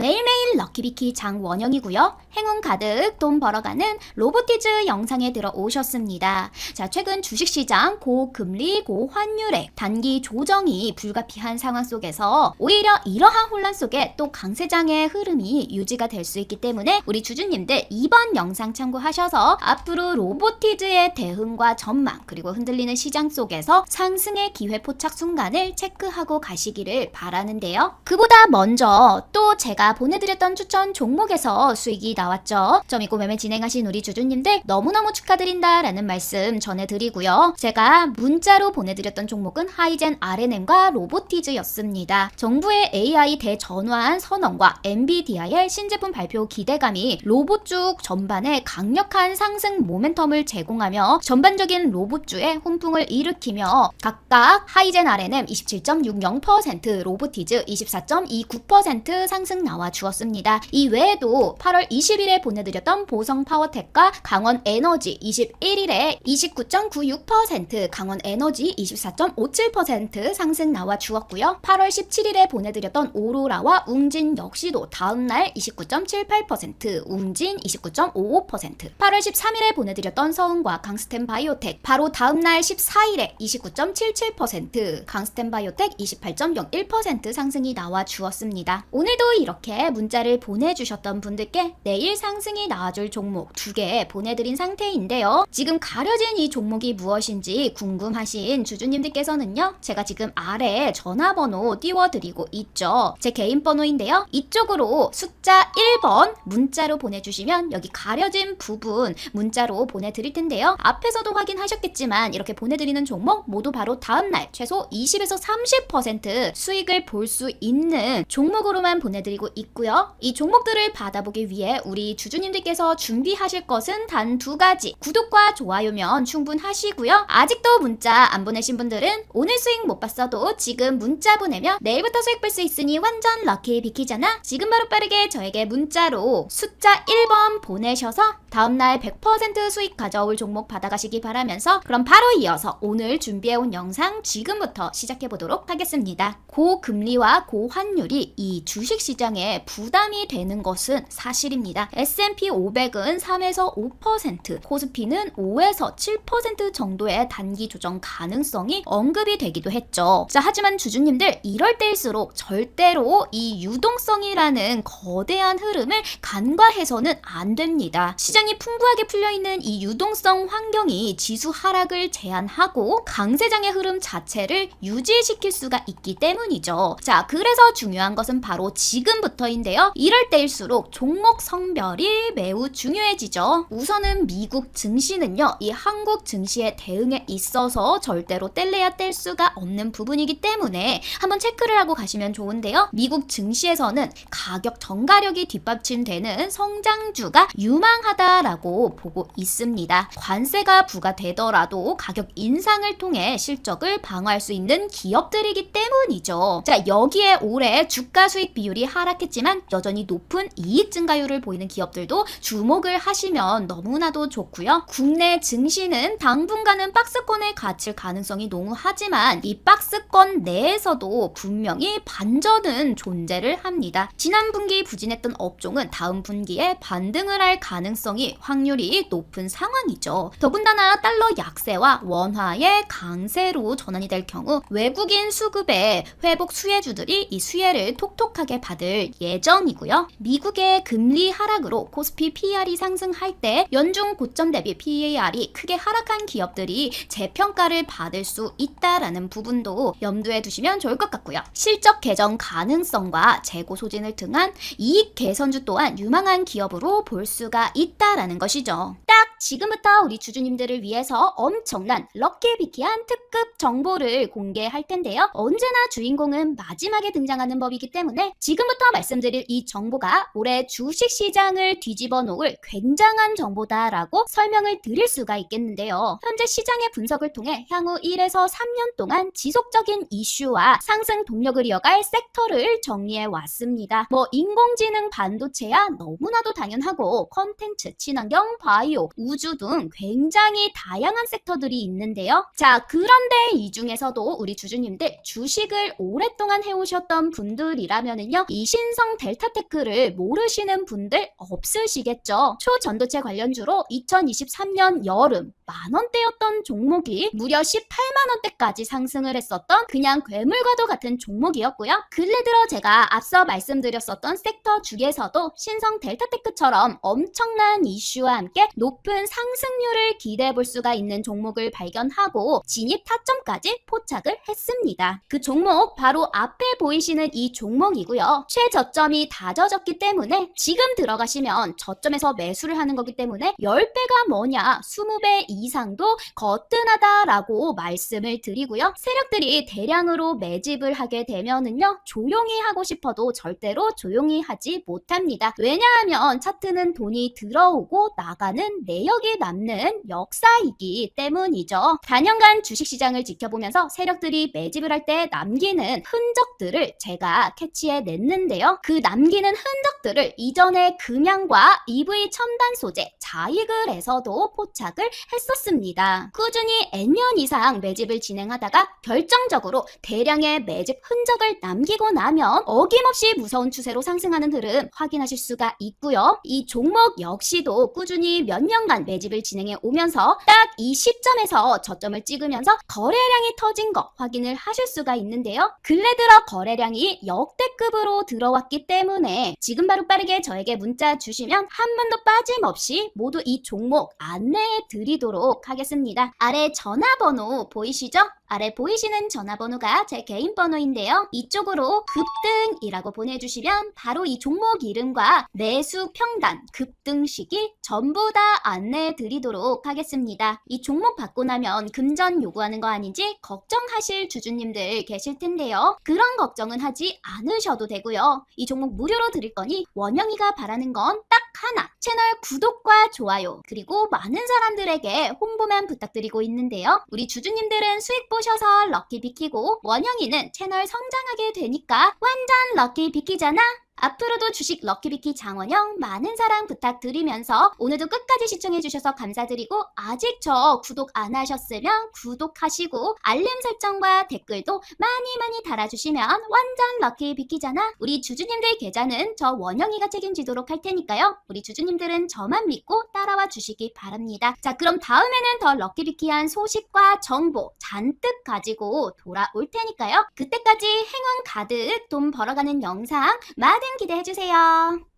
매일매일 럭키비키 장원영이고요. 행운 가득 돈 벌어가는 로보티즈 영상에 들어오셨습니다. 자, 최근 주식시장 고금리, 고환율의 단기 조정이 불가피한 상황 속에서 오히려 이러한 혼란 속에 또 강세장의 흐름이 유지가 될 수 있기 때문에 우리 주주님들 이번 영상 참고하셔서 앞으로 로보티즈의 대응과 전망 그리고 흔들리는 시장 속에서 상승의 기회 포착 순간을 체크하고 가시기를 바라는데요. 그보다 먼저 또 제가 보내드렸던 추천 종목에서 수익이 나 왔죠. 점 있고 매매 진행하신 우리 주주님들 너무너무 축하드린다라는 말씀 전해드리고요. 제가 문자로 보내드렸던 종목은 하이젠 RNM과 로보티즈였습니다. 정부의 AI 대전환 선언과 엔비디아의 신제품 발표 기대감이 로봇주 전반에 강력한 상승 모멘텀을 제공하며 전반적인 로봇주의 훈풍을 일으키며 각각 하이젠 RNM 27.60%, 로보티즈 24.29% 상승 나와 주었습니다. 이 외에도 8월 20 일에 보내드렸던 보성 파워텍과 강원 에너지 21일에 29.96%, 강원 에너지 24.57% 상승 나와 주었고요. 8월 17일에 보내드렸던 오로라와 웅진 역시도 다음날 29.78%, 웅진 29.55%, 8월 13일에 보내드렸던 서은과 강스템 바이오텍 바로 다음날 14일에 29.77%, 강스템 바이오텍 28.01% 상승이 나와 주었습니다. 오늘도 이렇게 문자를 보내주셨던 분들께 내일 상승이 나와줄 종목 두 개 보내드린 상태인데요. 지금 가려진 이 종목이 무엇인지 궁금하신 주주님들께서는요. 제가 지금 아래 전화번호 띄워드리고 있죠. 제 개인 번호인데요. 이쪽으로 숫자 1번 문자로 보내주시면 여기 가려진 부분 문자로 보내드릴 텐데요. 앞에서도 확인하셨겠지만 이렇게 보내드리는 종목 모두 바로 다음날 최소 20에서 30% 수익을 볼 수 있는 종목으로만 보내드리고 있고요. 이 종목들을 받아보기 위해 우리 주주님들께서 준비하실 것은 단 두 가지. 구독과 좋아요면 충분하시고요. 아직도 문자 안 보내신 분들은 오늘 수익 못 봤어도 지금 문자 보내면 내일부터 수익 볼 수 있으니 완전 럭키 비키잖아. 지금 바로 빠르게 저에게 문자로 숫자 1번 보내셔서 다음날 100% 수익 가져올 종목 받아가시기 바라면서 그럼 바로 이어서 오늘 준비해온 영상 지금부터 시작해 보도록 하겠습니다. 고금리와 고환율이 이 주식시장에 부담이 되는 것은 사실입니다. S&P 500은 3에서 5%, 코스피는 5에서 7% 정도의 단기 조정 가능성이 언급이 되기도 했죠. 자, 하지만 주주님들 이럴 때일수록 절대로 이 유동성이라는 거대한 흐름을 간과해서는 안 됩니다. 시장 이 풍부하게 풀려 있는 이 유동성 환경이 지수 하락을 제한하고 강세장의 흐름 자체를 유지시킬 수가 있기 때문이죠. 자, 그래서 중요한 것은 바로 지금부터인데요. 이럴 때일수록 종목 성별이 매우 중요해지죠. 우선은 미국 증시는요, 이 한국 증시의 대응에 있어서 절대로 뗄래야 뗄 수가 없는 부분이기 때문에 한번 체크를 하고 가시면 좋은데요. 미국 증시에서는 가격 전가력이 뒷받침되는 성장주가 유망하 다라고 보고 있습니다. 관세가 부과되더라도 가격 인상을 통해 실적을 방어할 수 있는 기업들이기 때문이죠. 자, 여기에 올해 주가 수익 비율이 하락했지만 여전히 높은 이익 증가율을 보이는 기업들도 주목을 하시면 너무나도 좋고요. 국내 증시는 당분간은 박스권에 갇힐 가능성이 농후하지만 이 박스권 내에서도 분명히 반전은 존재를 합니다. 지난 분기 부진했던 업종은 다음 분기에 반등을 할 가능성이 확률이 높은 상황이죠. 더군다나 달러 약세와 원화의 강세로 전환이 될 경우 외국인 수급의 회복 수혜주들이 이 수혜를 톡톡하게 받을 예정이고요. 미국의 금리 하락으로 코스피 PR이 상승할 때 연중 고점 대비 PAR이 크게 하락한 기업들이 재평가를 받을 수 있다라는 부분도 염두에 두시면 좋을 것 같고요. 실적 개선 가능성과 재고 소진을 등한 이익 개선주 또한 유망한 기업으로 볼 수가 있다 라는 것이죠. 딱 지금부터 우리 주주님들을 위해서 엄청난 럭키비키한 특급 정보를 공개할 텐데요. 언제나 주인공은 마지막에 등장하는 법이기 때문에 지금부터 말씀드릴 이 정보가 올해 주식 시장을 뒤집어 놓을 굉장한 정보다라고 설명을 드릴 수가 있겠는데요. 현재 시장의 분석을 통해 향후 1에서 3년 동안 지속적인 이슈와 상승 동력을 이어갈 섹터를 정리해 왔습니다. 뭐 인공지능 반도체야 너무나도 당연하고 컨텐츠 친환경, 바이오, 우주 등 굉장히 다양한 섹터들이 있는데요. 자, 그런데 이 중에서도 우리 주주님들 주식을 오랫동안 해오셨던 분들이라면은요, 이 신성 델타테크를 모르시는 분들 없으시겠죠. 초전도체 관련주로 2023년 여름 만원대였던 종목이 무려 18만원대까지 상승을 했었던 그냥 괴물과도 같은 종목이었고요. 근래 들어 제가 앞서 말씀드렸었던 섹터 중에서도 신성 델타테크처럼 엄청난 이슈와 함께 높은 상승률을 기대해 볼 수가 있는 종목을 발견하고 진입 타점까지 포착을 했습니다. 그 종목 바로 앞에 보이시는 이 종목이고요. 최저점이 다져졌기 때문에 지금 들어가시면 저점에서 매수를 하는 거기 때문에 10배가 뭐냐 20배 이상도 거뜬하다라고 말씀을 드리고요. 세력들이 대량으로 매집을 하게 되면은요. 조용히 하고 싶어도 절대로 조용히 하지 못합니다. 왜냐하면 차트는 돈이 들어 오고 나가는 내역이 남는 역사이기 때문이죠. 단연간 주식시장을 지켜보면서 세력들이 매집을 할 때 남기는 흔적들을 제가 캐치해 냈는데요. 그 남기는 흔적들을 이전에 금양과 EV 첨단 소재, 자이글에서도 포착을 했었습니다. 꾸준히 N년 이상 매집을 진행하다가 결정적으로 대량의 매집 흔적을 남기고 나면 어김없이 무서운 추세로 상승하는 흐름 확인하실 수가 있고요. 이 종목 역시 도 꾸준히 몇 년간 매집을 진행해 오면서 딱 이 시점에서 저점을 찍으면서 거래량이 터진 거 확인을 하실 수가 있는데요. 근래 들어 거래량이 역대급으로 들어왔기 때문에 지금 바로 빠르게 저에게 문자 주시면 한 번도 빠짐없이 모두 이 종목 안내해 드리도록 하겠습니다. 아래 전화번호 보이시죠? 아래 보이시는 전화번호가 제 개인 번호인데요. 이쪽으로 급등이라고 보내주시면 바로 이 종목 이름과 매수 평단, 급등 시기 전부 다 안내해 드리도록 하겠습니다. 이 종목 받고 나면 금전 요구하는 거 아닌지 걱정하실 주주님들 계실 텐데요. 그런 걱정은 하지 않으셔도 되고요. 이 종목 무료로 드릴 거니 원영이가 바라는 건 딱 하나. 채널 구독과 좋아요 그리고 많은 사람들에게 홍보만 부탁드리고 있는데요. 우리 주주님들은 수익 보 셔서 럭키 비키고 원영이는 채널 성장하게 되니까 완전 럭키 비키잖아. 앞으로도 주식 럭키비키 장원영 많은 사랑 부탁드리면서 오늘도 끝까지 시청해주셔서 감사드리고 아직 저 구독 안 하셨으면 구독하시고 알림 설정과 댓글도 많이 많이 달아주시면 완전 럭키비키잖아. 우리 주주님들 계좌는 저 원영이가 책임지도록 할 테니까요. 우리 주주님들은 저만 믿고 따라와 주시기 바랍니다. 자 그럼 다음에는 더 럭키비키한 소식과 정보 잔뜩 가지고 돌아올 테니까요. 그때까지 행운 가득 돈 벌어가는 영상 많은 기대해주세요.